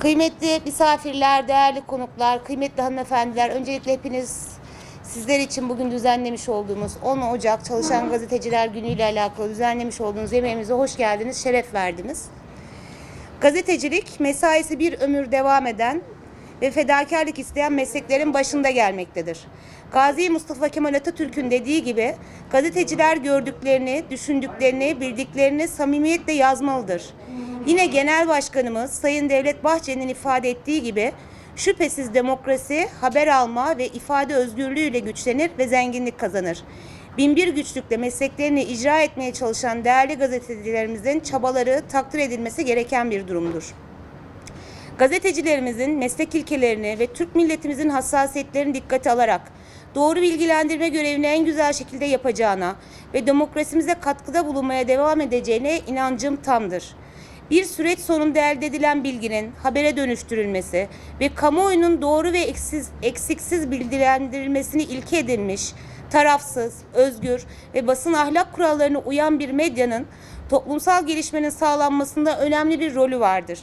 Kıymetli misafirler, değerli konuklar, kıymetli hanımefendiler, öncelikle hepiniz sizler için bugün düzenlemiş olduğumuz 10 Ocak Çalışan Gazeteciler Günü ile alakalı düzenlemiş olduğunuz yemeğimize hoş geldiniz, şeref verdiniz. Gazetecilik, mesaisi bir ömür devam eden ve fedakarlık isteyen mesleklerin başında gelmektedir. Gazi Mustafa Kemal Atatürk'ün dediği gibi gazeteciler gördüklerini, düşündüklerini, bildiklerini samimiyetle yazmalıdır. Yine Genel Başkanımız Sayın Devlet Bahçeli'nin ifade ettiği gibi şüphesiz demokrasi haber alma ve ifade özgürlüğüyle güçlenir ve zenginlik kazanır. Binbir güçlükle mesleklerini icra etmeye çalışan değerli gazetecilerimizin çabaları takdir edilmesi gereken bir durumdur. Gazetecilerimizin meslek ilkelerini ve Türk milletimizin hassasiyetlerini dikkate alarak doğru bilgilendirme görevini en güzel şekilde yapacağına ve demokrasimize katkıda bulunmaya devam edeceğine inancım tamdır. Bir süreç sonunda elde edilen bilginin habere dönüştürülmesi ve kamuoyunun doğru ve eksiz, eksiksiz bilgilendirilmesini ilke edinmiş, tarafsız, özgür ve basın ahlak kurallarına uyan bir medyanın toplumsal gelişmenin sağlanmasında önemli bir rolü vardır.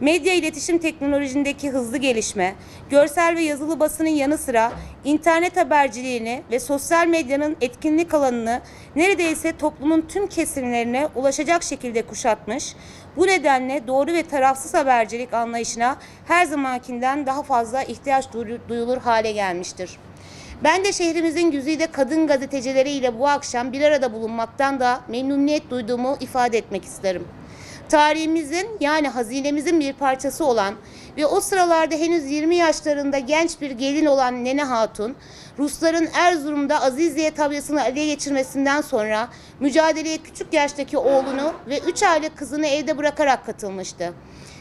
Medya iletişim teknolojisindeki hızlı gelişme, görsel ve yazılı basının yanı sıra internet haberciliğini ve sosyal medyanın etkinlik alanını neredeyse toplumun tüm kesimlerine ulaşacak şekilde kuşatmış. Bu nedenle doğru ve tarafsız habercilik anlayışına her zamankinden daha fazla ihtiyaç duyulur hale gelmiştir. Ben de şehrimizin güzide kadın gazetecileriyle bu akşam bir arada bulunmaktan da memnuniyet duyduğumu ifade etmek isterim tarihimizin yani hazinemizin bir parçası olan ve o sıralarda henüz 20 yaşlarında genç bir gelin olan Nene Hatun, Rusların Erzurum'da Aziziye tabyasını ele geçirmesinden sonra mücadeleye küçük yaştaki oğlunu ve 3 aylık kızını evde bırakarak katılmıştı.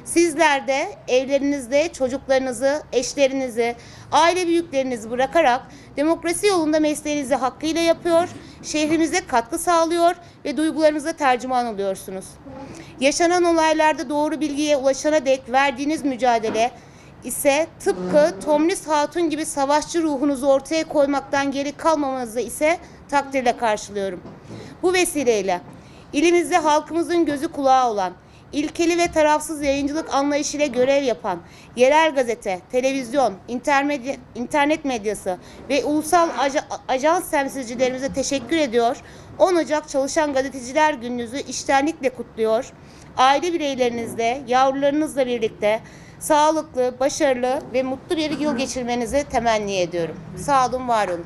Sizler de evlerinizde çocuklarınızı, eşlerinizi, aile büyüklerinizi bırakarak demokrasi yolunda mesleğinizi hakkıyla yapıyor, şehrimize katkı sağlıyor ve duygularınıza tercüman oluyorsunuz. Yaşanan olaylarda doğru bilgiye ulaşana dek verdiğiniz mücadele ise tıpkı Tomris Hatun gibi savaşçı ruhunuzu ortaya koymaktan geri kalmamanızı ise takdirle karşılıyorum. Bu vesileyle ilimizde halkımızın gözü kulağı olan, ilkeli ve tarafsız yayıncılık anlayışıyla görev yapan yerel gazete, televizyon, intermedya, internet medyası ve ulusal aja, ajans temsilcilerimize teşekkür ediyor. 10 Ocak Çalışan Gazeteciler Gününüzü iştenlikle kutluyor. Aile bireylerinizle, yavrularınızla birlikte sağlıklı, başarılı ve mutlu bir yıl geçirmenizi temenni ediyorum. Sağ olun, var olun.